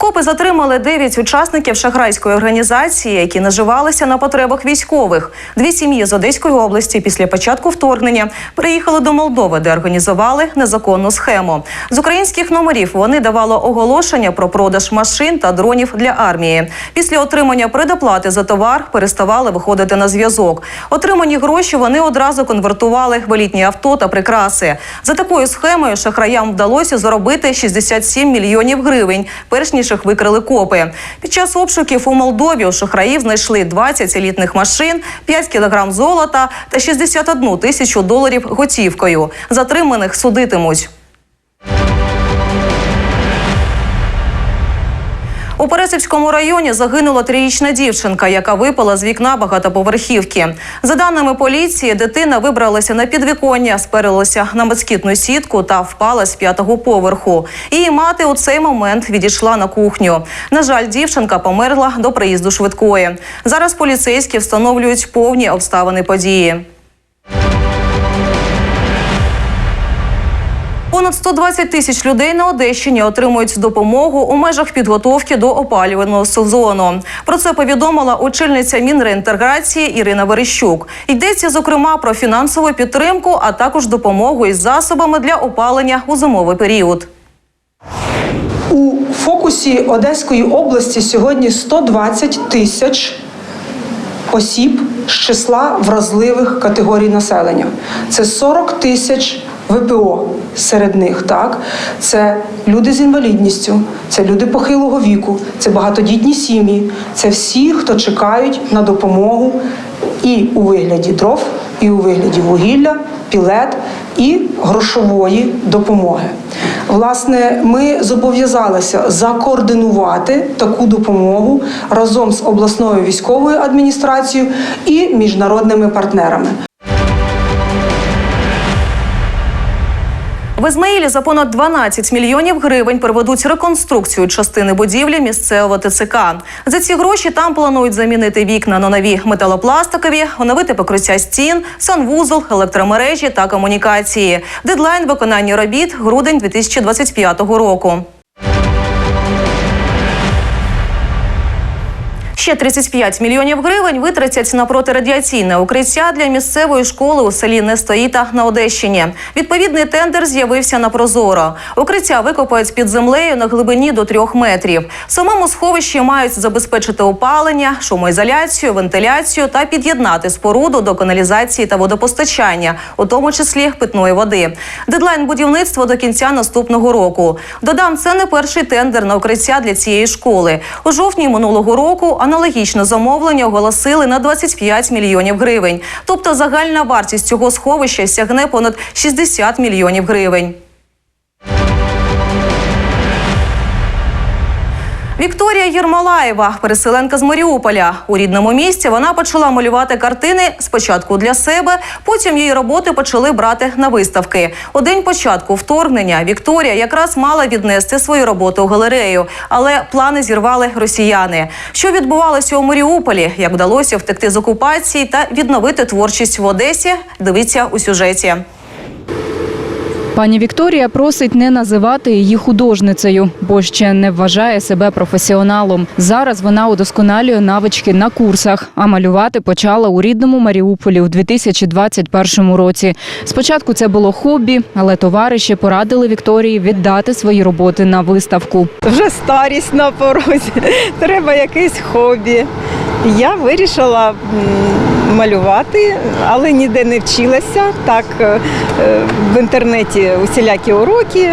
Копи затримали 9 учасників шахрайської організації, які наживалися на потребах військових. Дві сім'ї з Одеської області після початку вторгнення приїхали до Молдови, де організували незаконну схему. З українських номерів вони давали оголошення про продаж машин та дронів для армії. Після отримання предоплати за товар переставали виходити на зв'язок. Отримані гроші вони одразу конвертували в елітні авто та прикраси. За такою схемою шахраям вдалося заробити 67 мільйонів гривень, перш ніж їх викрили копи. Під час обшуків у Молдові у шахраїв знайшли 20 елітних машин, 5 кілограм золота та 61 тисячу доларів готівкою. Затриманих судитимуть. У Пересипському районі загинула трирічна дівчинка, яка випала з вікна багатоповерхівки. За даними поліції, дитина вибралася на підвіконня, сперилася на москітну сітку та впала з п'ятого поверху. Її мати у цей момент відійшла на кухню. На жаль, дівчинка померла до приїзду швидкої. Зараз поліцейські встановлюють повні обставини події. Понад 120 тисяч людей на Одещині отримують допомогу у межах підготовки до опалювального сезону. Про це повідомила очільниця Мінреінтеграції Ірина Верещук. Йдеться зокрема про фінансову підтримку, а також допомогу із засобами для опалення у зимовий період. У фокусі Одеської області сьогодні 120 тисяч осіб з числа вразливих категорій населення. Це 40 тисяч ВПО серед них. Так? Це люди з інвалідністю, це люди похилого віку, це багатодітні сім'ї, це всі, хто чекають на допомогу і у вигляді дров, і у вигляді вугілля, пілет і грошової допомоги. Власне, ми зобов'язалися закоординувати таку допомогу разом з обласною військовою адміністрацією і міжнародними партнерами. В Ізмаїлі за понад 12 мільйонів гривень проведуть реконструкцію частини будівлі місцевого ТЦК. За ці гроші там планують замінити вікна на нові металопластикові, оновити покриття стін, санвузол, електромережі та комунікації. Дедлайн виконання робіт грудень 2025 року. Ще 35 мільйонів гривень витратять на протирадіаційне укриття для місцевої школи у селі Нестоїта на Одещині. Відповідний тендер з'явився на Прозоро. Укриття викопають під землею на глибині до трьох метрів. Самому сховищі мають забезпечити опалення, шумоізоляцію, вентиляцію та під'єднати споруду до каналізації та водопостачання, у тому числі питної води. Дедлайн будівництва до кінця наступного року. Додам, це не перший тендер на укриття для цієї школи. У жовтні минулого року аналогічне замовлення оголосили на 25 мільйонів гривень. Тобто загальна вартість цього сховища сягне понад 60 мільйонів гривень. Вікторія Єрмолаєва, переселенка з Маріуполя. У рідному місті вона почала малювати картини спочатку для себе, потім її роботи почали брати на виставки. У день початку вторгнення Вікторія якраз мала віднести свою роботу у галерею, але плани зірвали росіяни. Що відбувалося у Маріуполі? Як вдалося втекти з окупації та відновити творчість в Одесі? Дивіться у сюжеті. Пані Вікторія просить не називати її художницею, бо ще не вважає себе професіоналом. Зараз вона удосконалює навички на курсах, а малювати почала у рідному Маріуполі у 2021 році. Спочатку це було хобі, але товариші порадили Вікторії віддати свої роботи на виставку. Вже старість на порозі, треба якесь хобі. Я вирішила малювати, але ніде не вчилася. Так е, е, в інтернеті усілякі уроки.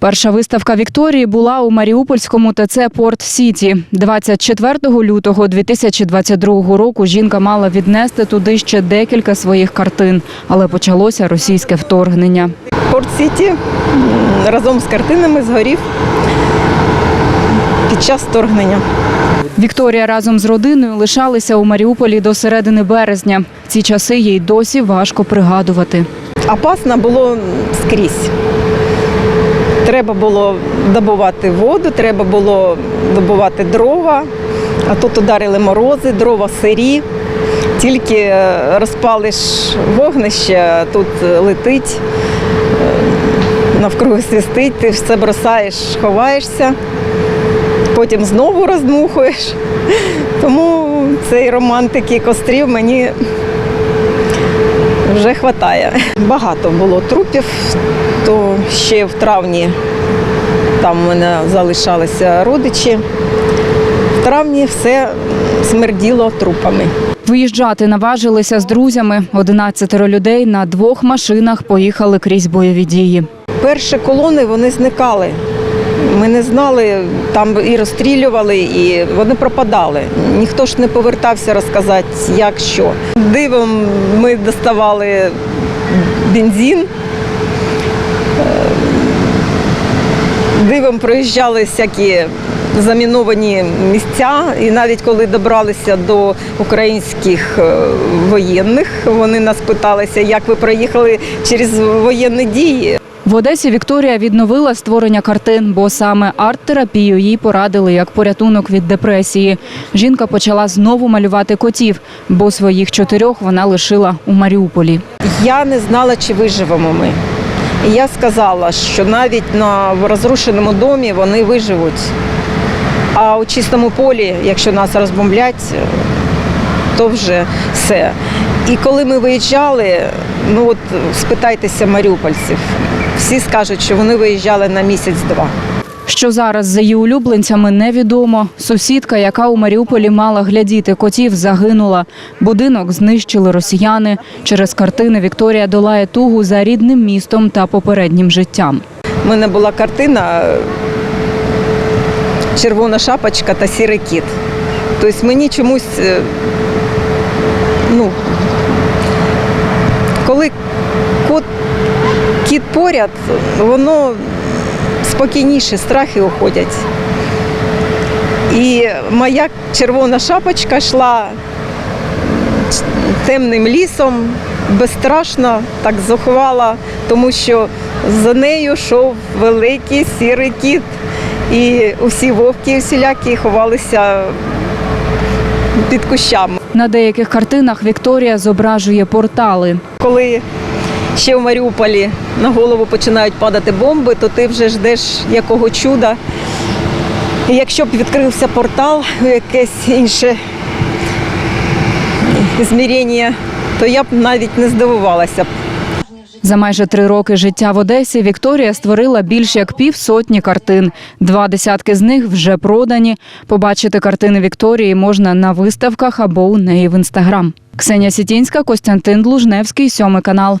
Перша виставка Вікторії була у Маріупольському ТЦ Порт Сіті. 24 лютого 2022 року жінка мала віднести туди ще декілька своїх картин, але почалося російське вторгнення. Порт Сіті разом з картинами згорів під час вторгнення. Вікторія разом з родиною лишалися у Маріуполі до середини березня. Ці часи їй досі важко пригадувати. Опасно було скрізь. Треба було добувати воду, треба було добувати дрова, а тут ударили морози, дрова сирі. Тільки е, розпалиш вогнище, тут летить, е, навкруги свистить, ти все бросаєш, ховаєшся. Потім знову роздмухуєш. Тому цей романтики кострів мені вже вистачає. Багато було трупів, то ще в травні там у мене залишалися родичі. В травні все смерділо трупами. Виїжджати наважилися з друзями. 11 людей на двох машинах поїхали крізь бойові дії. Перші колони вони зникали. Ми не знали, там і розстрілювали, і вони пропадали. Ніхто ж не повертався розказати, як що. Дивом ми доставали бензин. Е, Дивом проїжджали всякі заміновані місця, і навіть коли добралися до українських е, воєнних, вони нас питалися, як ви проїхали через воєнні дії. В Одесі Вікторія відновила створення картин, бо саме арт-терапію їй порадили як порятунок від депресії. Жінка почала знову малювати котів, бо своїх чотирьох вона лишила у Маріуполі. Я не знала, чи виживемо ми. І я сказала, що навіть на розрушеному домі вони виживуть. А у чистому полі, якщо нас розбомблять, то вже все. І коли ми виїжджали, ну от спитайтеся маріупольців, всі скажуть, що вони виїжджали на місяць-два. Що зараз за її улюбленцями, невідомо. Сусідка, яка у Маріуполі мала глядіти котів, загинула. Будинок знищили росіяни. Через картини Вікторія долає тугу за рідним містом та попереднім життям. У мене була картина е, Червона шапочка та сірий кіт. Тобто мені чомусь, е, ну, коли кот, кіт поряд, воно спокійніше, страхи уходять. І моя червона шапочка йшла темним лісом, безстрашно, так зухвала, тому що за нею йшов великий сірий кіт. І усі вовки всілякі ховалися під кущами. На деяких картинах Вікторія зображує портали. Коли ще в Маріуполі на голову починають падати бомби, то ти вже ждеш якого чуда. І якщо б відкрився портал якесь інше змірення, то я б навіть не здивувалася. За майже три роки життя в Одесі Вікторія створила більш як півсотні картин. Два десятки з них вже продані. Побачити картини Вікторії можна на виставках або у неї в інстаграм. Ксенія Сітінська, Костянтин Длужневський, сьомий канал.